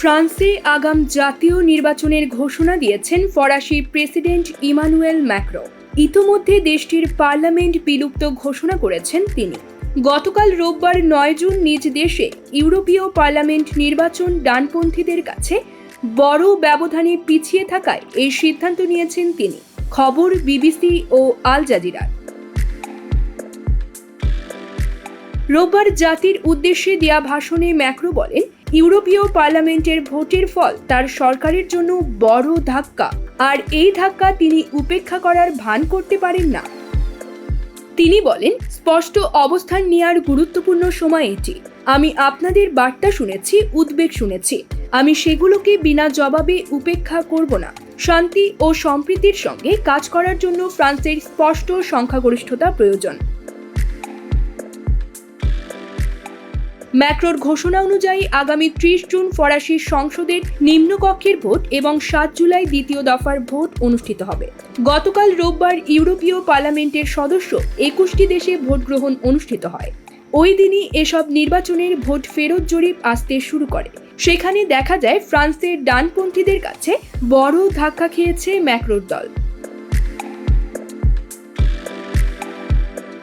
ফ্রান্সে আগাম জাতীয় নির্বাচনের ঘোষণা দিয়েছেন ফরাসি প্রেসিডেন্ট ইমানুয়েল ম্যাক্রো। ইতোমধ্যে দেশটির পার্লামেন্ট বিলুপ্ত ঘোষণা করেছেন তিনি। গতকাল রোববার নয় জুন নিজ দেশে ইউরোপীয় পার্লামেন্ট নির্বাচন ডানপন্থীদের কাছে বড় ব্যবধানে পিছিয়ে থাকায় এই সিদ্ধান্ত নিয়েছেন তিনি। খবর বিবিসি ও আল জাজিরার। রোববার জাতির উদ্দেশ্যে দেয়া ভাষণে ম্যাক্রো বলেন ইউরোপীয় পার্লামেন্টের ভোটের ফল তার সরকারের জন্য বড় ধাক্কা। আর এই ধাক্কা তিনি উপেক্ষা করার ভান করতে পারেন না। তিনি বলেন, স্পষ্ট অবস্থান নেওয়ার গুরুত্বপূর্ণ সময় এটি। আমি আপনাদের বার্তা শুনেছি, উদ্বেগ শুনেছি। আমি সেগুলোকে বিনা জবাবে উপেক্ষা করব না। শান্তি ও সম্প্রীতির সঙ্গে কাজ করার জন্য ফ্রান্সের স্পষ্ট সংখ্যাগরিষ্ঠতা প্রয়োজন। ম্যাক্রোর ঘোষণা অনুযায়ী আগামী ত্রিশ জুন ফরাসি সংসদের নিম্নকক্ষের ভোট এবং সাত জুলাই দ্বিতীয় দফার ভোট অনুষ্ঠিত হবে। গতকাল রোববার ইউরোপীয় পার্লামেন্টের সদস্য একুশটি দেশে ভোট গ্রহণ অনুষ্ঠিত হয়। ওই দিনই এসব নির্বাচনের ভোট ফেরত জরিপ আসতে শুরু করে। সেখানে দেখা যায়, ফ্রান্সের ডানপন্থীদের কাছে বড় ধাক্কা খেয়েছে ম্যাক্রোর দল।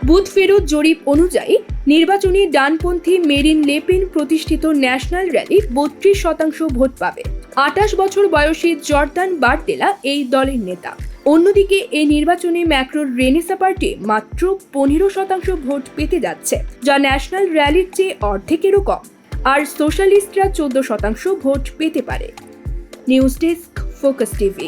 বুথ ফেরত জরিপ অনুযায়ী নির্বাচনী ডানপন্থী মেরিন লেপেন প্রতিষ্ঠিত ন্যাশনাল র্যালি বত্রিশ শতাংশ ভোট পাবে। আটাশ বছর বয়সী জর্দান বার্তেলা এই দলের নেতা। অন্যদিকে এই নির্বাচনে ম্যাক্রোর রেনেসা পার্টি মাত্র পনেরো শতাংশ ভোট পেতে যাচ্ছে, যা ন্যাশনাল র্যালির চেয়ে অর্ধেকেরও কম। আর সোশ্যালিস্টরা চোদ্দ শতাংশ ভোট পেতে পারে। News desk, focus TV.